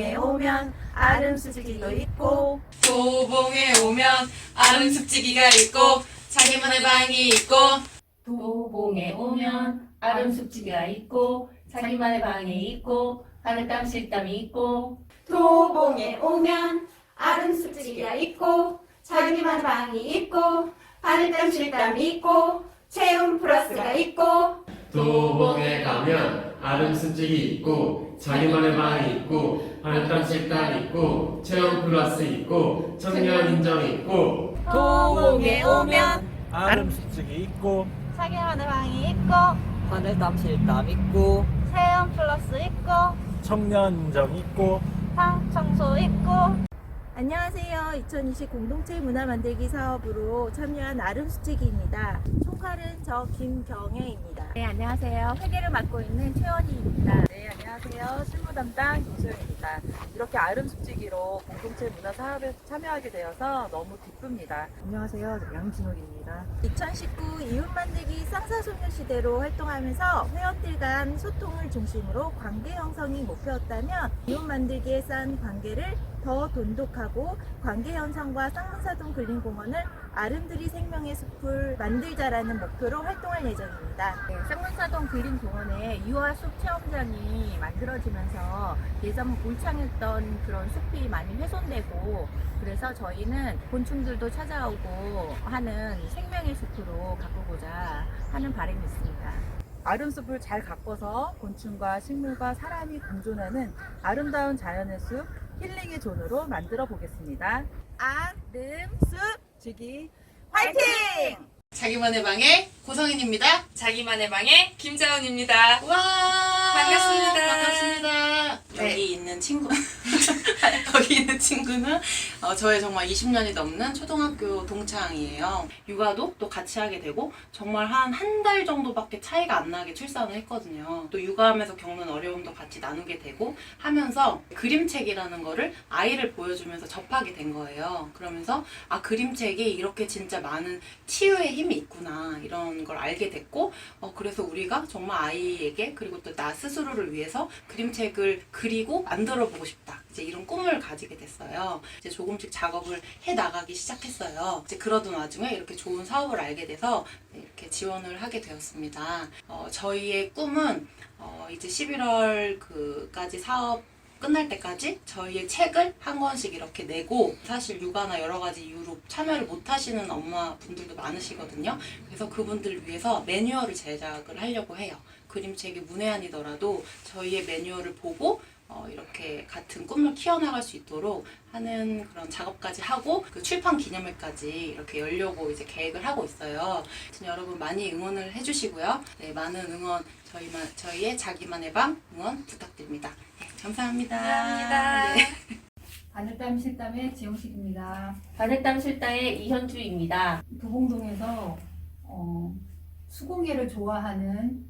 도봉에 오면 아름수지기도 있고 도봉에 오면 아름숙지기가 있고 자기만의 방이 있고 도봉에 오면 아름숙지기가 있고 자기만의 방이 있고 하늘땀 실땀이 있고 도봉에 오면 아름숙지기가 있고 자기만 방이 있고 하늘땀 실땀이 있고 체험 플러스가 있고 도봉에 가면 아름 순직이 있고 자기만의 방이 있고 하늘땀 식당 있고 체험 플러스 있고 청년 인정 있고 도봉에 오면 아름 습직이 있고 자기만의 방이 있고 하늘땀 실땀 있고 체험 플러스 있고 청년 인정 있고 방 청소 있고 안녕하세요. 2020 공동체 문화 만들기 사업으로 참여한 아름수지기입니다. 총괄은 저 김경혜입니다. 네, 안녕하세요. 회계를 맡고 있는 최원희입니다. 네, 안녕하세요. 실무 담당 김소영입니다. 이렇게 아름숙지기로 공동체 문화 사업에 참여하게 되어서 너무 기쁩니다. 안녕하세요. 양진옥입니다. 2019 이웃 만들기 쌍사소녀시대로 활동하면서 회원들 간 소통을 중심으로 관계 형성이 목표였다면 이웃 만들기에 쌓은 관계를 더 돈독하고 관계 형성과 쌍문사동 근린공원을 아름드리 생명의 숲을 만들자라는 목표로 활동할 예정입니다. 네, 쌍문사동 근린공원에 유아 숲 체험장이 만들어지면서 예전 울창했던 그런 숲이 많이 훼손되고 그래서 저희는 곤충들도 찾아오고 하는 생명의 숲으로 가꾸고자 하는 바람이 있습니다. 아름숲을 잘 가꿔서 곤충과 식물과 사람이 공존하는 아름다운 자연의 숲 힐링의 존으로 만들어 보겠습니다. 아름숲지기 화이팅! 자기만의 방의 고성인입니다. 자기만의 방의 김자은입니다. 와 반갑습니다. 반갑습니다. 네. 여기 있는 친구 여기 있는 친구는 어, 저의 정말 20년이 넘는 초등학교 동창이에요. 육아도 또 같이 하게 되고 정말 한 한 달 정도밖에 차이가 안 나게 출산을 했거든요. 또 육아하면서 겪는 어려움도 같이 나누게 되고 하면서 그림책이라는 거를 아이를 보여주면서 접하게 된 거예요. 그러면서 아 그림책이 이렇게 진짜 많은 치유의 힘이 있구나 이런 걸 알게 됐고 어, 그래서 우리가 정말 아이에게 그리고 또 나 스스로를 위해서 그림책을 그리고 만들어 보고 싶다. 이제 이런 꿈을 가지게 됐어요. 이제 조금씩 작업을 해 나가기 시작했어요. 이제 그러던 와중에 이렇게 좋은 사업을 알게 돼서 이렇게 지원을 하게 되었습니다. 어, 저희의 꿈은 어, 이제 11월 그까지 사업 끝날 때까지 저희의 책을 한 권씩 이렇게 내고 사실 육아나 여러 가지 이유로 참여를 못 하시는 엄마 분들도 많으시거든요. 그래서 그분들을 위해서 매뉴얼을 제작을 하려고 해요. 그림책이 문외한이더라도 저희의 매뉴얼을 보고 어, 이렇게 같은 꿈을 키워나갈 수 있도록 하는 그런 작업까지 하고 그 출판 기념회까지 이렇게 열려고 이제 계획을 하고 있어요. 아무튼 여러분 많이 응원을 해주시고요. 네, 많은 응원 저희만 저희의 자기만의 방 응원 부탁드립니다. 네, 감사합니다. 감사합니다. 네. 하늘땀 실땀의 지영식입니다. 바늘땀 실다의 이현주입니다. 도봉동에서 어, 수공예를 좋아하는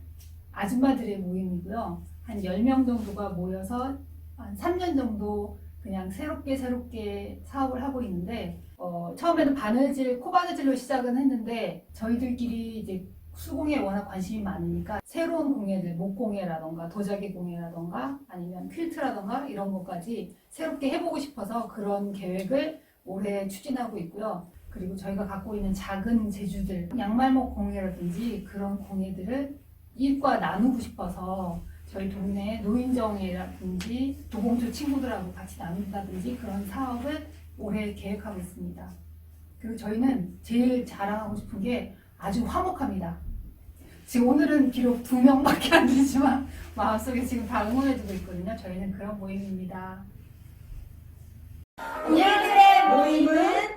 아줌마들의 모임이고요. 한 10명 정도가 모여서 한 3년 정도 그냥 새롭게 새롭게 사업을 하고 있는데 어, 처음에는 바느질, 코바느질로 시작은 했는데 저희들끼리 이제 수공예에 워낙 관심이 많으니까 새로운 공예들, 목공예라던가 도자기 공예라던가 아니면 퀼트라던가 이런 것까지 새롭게 해보고 싶어서 그런 계획을 올해 추진하고 있고요. 그리고 저희가 갖고 있는 작은 재주들, 양말목 공예라든지 그런 공예들을 이웃과 나누고 싶어서 저희 동네 노인정이라든지 도공조 친구들하고 같이 나눈다든지 그런 사업을 올해 계획하고 있습니다. 그리고 저희는 제일 자랑하고 싶은 게 아주 화목합니다. 지금 오늘은 비록 두 명밖에 안 되지만 마음속에 지금 다 응원해주고 있거든요. 저희는 그런 모임입니다. 오늘들의 모임은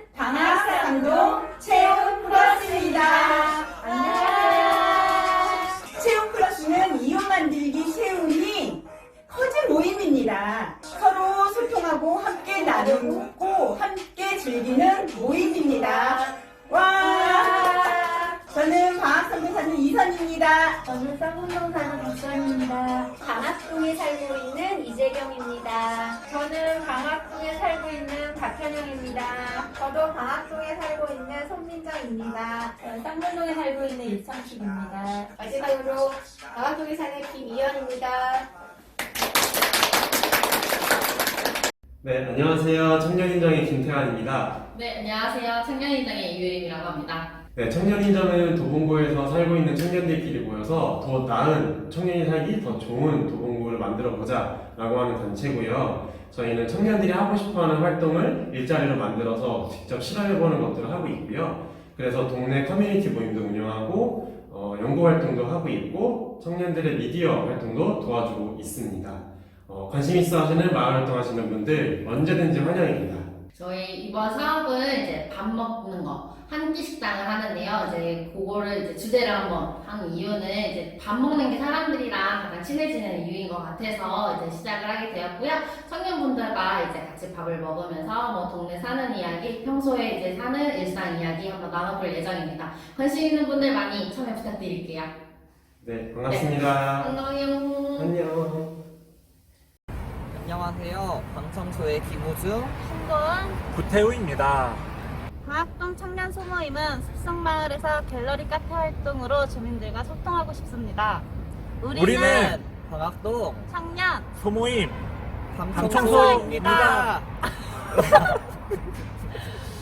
나누고 함께 즐기는 모임입니다. 와! 저는 방학상동 사는 이선입니다. 저는 쌍문동 사는 박수현입니다. 방학동에 살고 있는 이재경입니다. 저는 방학동에 살고 있는 박현영입니다. 저도 방학동에 살고 있는 손민정입니다. 저는 쌍문동에 살고 있는 이창식입니다. 마지막으로 방학동에 사는 김이현입니다. 네, 안녕하세요. 청년인정의 김태환입니다. 네, 안녕하세요. 청년인정의 이유림이라고 합니다. 네, 청년인정은 도봉구에서 살고 있는 청년들끼리 모여서 더 나은 청년이 살기 더 좋은 도봉구를 만들어 보자 라고 하는 단체고요. 저희는 청년들이 하고 싶어 하는 활동을 일자리로 만들어서 직접 실험해 보는 것들을 하고 있고요. 그래서 동네 커뮤니티 모임도 운영하고 어, 연구 활동도 하고 있고 청년들의 미디어 활동도 도와주고 있습니다. 어, 관심 있어 하시는 마을 활동 하시는 분들 언제든지 환영입니다. 저희 이번 사업은 이제 밥 먹는 거, 한 끼 식당을 하는데요. 이제 그거를 이제 주제를 한번 한 이유는 이제 밥 먹는 게 사람들이랑 가장 친해지는 이유인 것 같아서 이제 시작을 하게 되었고요. 청년분들과 이제 같이 밥을 먹으면서 뭐 동네 사는 이야기, 평소에 이제 사는 일상 이야기 한번 나눠볼 예정입니다. 관심 있는 분들 많이 참여 부탁드릴게요. 네, 반갑습니다. 안녕. 안녕. 안녕하세요. 방청소의 김호중. 구태우입니다. 방학동 청년 소모임은 습성마을에서 갤러리 카페 활동으로 주민들과 소통하고 싶습니다. 우리는, 우리는 방학동 청년 소모임 방청소입니다. 방청소입니다.